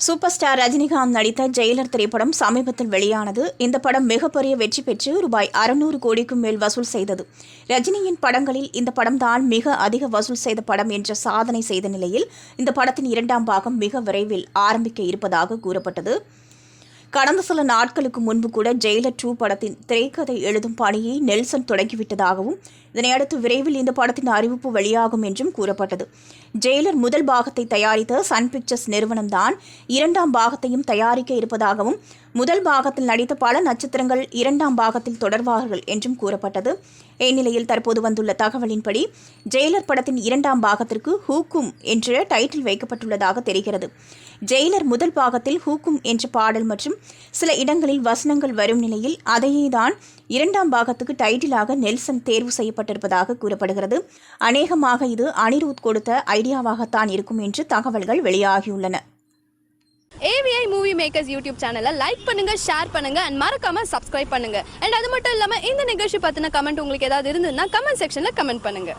Super star Rajinikanth நடித்த Jailer திரைப்படம் சமீபத்தில் வெளியானது. இந்த படம் மிகப்பெரிய வெற்றி பெற்று ரூபாய் அறுநூறு கோடிக்கும் மேல் வசூல் செய்தது. ரஜினியின் படங்களில் இந்த படம் தான் மிக அதிக வசூல் செய்த படம் என்ற சாதனை செய்த நிலையில் இந்த படத்தின் இரண்டாம் பாகம் மிக விரைவில் ஆரம்பிக்க இருப்பதாக கூறப்பட்டது. கடந்த சில நாட்களுக்கு முன்பு கூட ஜெயிலர் டூ படத்தின் திரைக்கதை எழுதும் பணியை நெல்சன் தொடங்கிவிட்டதாகவும் இதனையடுத்து விரைவில் இந்த படத்தின் அறிவிப்பு வெளியாகும் என்றும் கூறப்பட்டது. ஜெயிலர் முதல் பாகத்தை தயாரித்த சன் பிக்சர்ஸ் நிறுவனம்தான் இரண்டாம் பாகத்தையும் தயாரிக்க இருப்பதாகவும் முதல் பாகத்தில் நடித்த பல நட்சத்திரங்கள் இரண்டாம் பாகத்தில் தொடர்வார்கள் என்றும் கூறப்பட்டது. இந்நிலையில் தற்போது வந்துள்ள தகவலின்படி ஜெயிலர் படத்தின் இரண்டாம் பாகத்திற்கு ஹூக்கும் என்ற டைட்டில் வைக்கப்பட்டுள்ளதாக தெரிகிறது. ஜெயிலர் முதல் பாகத்தில் ஹூக்கும் என்ற பாடல் மற்றும் சில இடங்களில் வசனங்கள் வரும் நிலையில் அதையே தான் இரண்டாம் பாகத்துக்கு டைட்டிலாக நெல்சன் தேர்வு செய்யப்பட்டிருப்பதாக கூறப்படுகிறது. அநேகமாக இது அனிருத் கொடுத்த ஐடியாவாகத்தான் இருக்கும் என்று தகவல்கள் வெளியாகியுள்ளன. ஏவிஐ மூவி மேக்கர்ஸ் யூடியூப் சேனலை லைக் பண்ணுங்க ஷேர் பண்ணுங்க அண்ட் மறக்காம சப்ஸ்கிரைப் பண்ணுங்க. அண்ட் அது மட்டும் இல்லாம இந்த நிகழ்ச்சி பத்தின கமெண்ட் உங்களுக்கு ஏதாவது இருந்ததுன்னா கமெண்ட் செக்ஷன்ல கமெண்ட் பண்ணுங்க.